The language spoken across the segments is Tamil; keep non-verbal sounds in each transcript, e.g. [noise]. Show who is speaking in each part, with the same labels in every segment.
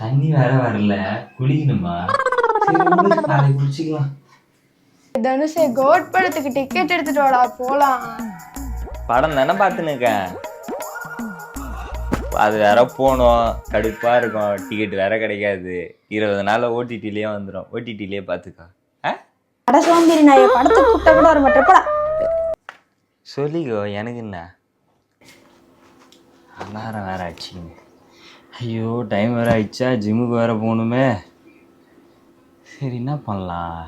Speaker 1: தண்ணி வேற வரல குளிக்கணுமா? நாளைக்கு குளிச்சுக்கலாம்.
Speaker 2: தனுஷே கோட் படத்துக்கு டிக்கெட் எடுத்துட்டு வாடா போலாம்.
Speaker 1: படம் தானே பார்த்துன்னு இருக்கேன். அது வேற போகணும் கடுப்பா இருக்கும். டிக்கெட் வேற கிடைக்காது. இருபது நாள் ஓடிடிலேயே வந்துடும் ஓடிடிலேயே பார்த்துக்கோ.
Speaker 3: அட சோம்பேறி நான் படத்துக்கு கூப்பிட்டா கூட வர மாட்டேன். போடா.
Speaker 1: சொல்லிக்கோ எனக்கு என்ன? அலாரம் வேற ஆச்சுங்க ஐயோ டைம் வேற ஆயிடுச்சா? ஜிம்முக்கு வேற போகணுமே. சரி என்ன பண்ணலாம்?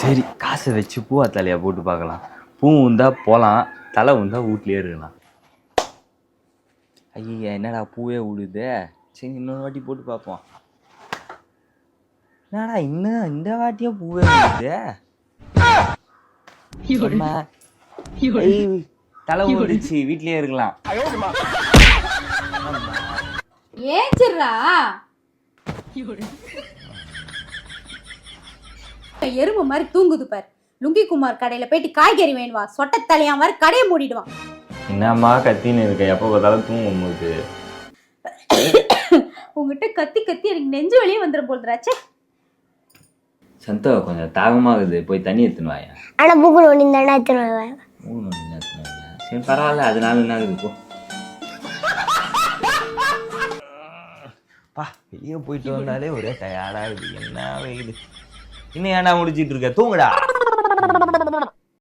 Speaker 1: சரி காசை வச்சு பூவா தலையா போட்டு பார்க்கலாம். பூ உந்தா போகலாம் தலை உந்தா வீட்லயே இருக்கலாம். ஐயா என்னடா பூவே விடுதே சரி இன்னொரு வாட்டி போட்டு பார்ப்போம். என்னடா இன்னும் இந்த வாட்டியும் பூவே. ஐய், தலை ஓடிச்சு வீட்லயே இருக்கலாம்.
Speaker 3: சிர்ரா எறும்பு மாதிரி தூங்குது பார். லுங்கி குமார் கடையில போயிட்டு காய்கறி வேணுவா சொட்ட தலையா மாதிரி கடையை மூடிடுவான்.
Speaker 1: என்னம்மா கத்தின்னு இருக்க? எப்போ பார்த்தாலும் தூங்கும் போது.
Speaker 3: உங்ககிட்ட கத்தி கத்தி எனக்கு நெஞ்சு வலியே வந்துடும் போல்றாச்சே
Speaker 1: சந்தோ கொஞ்சம் தாகமாகுது. போய் தண்ணி எடுத்துன்னு வாயா.
Speaker 4: ஆனா புக்கு ஒன்று
Speaker 1: நேரத்துல வாயா. சரி பரவாயில்ல. அதனால என்ன ஆகுது? போ. பா வெளியே போயிட்டு வந்தாலே ஒரே டயர்டாகுது என்ன வெயில்? இன்னும் ஏன்டா முடிச்சிட்டு இருக்க? தூங்குடா. [laughs]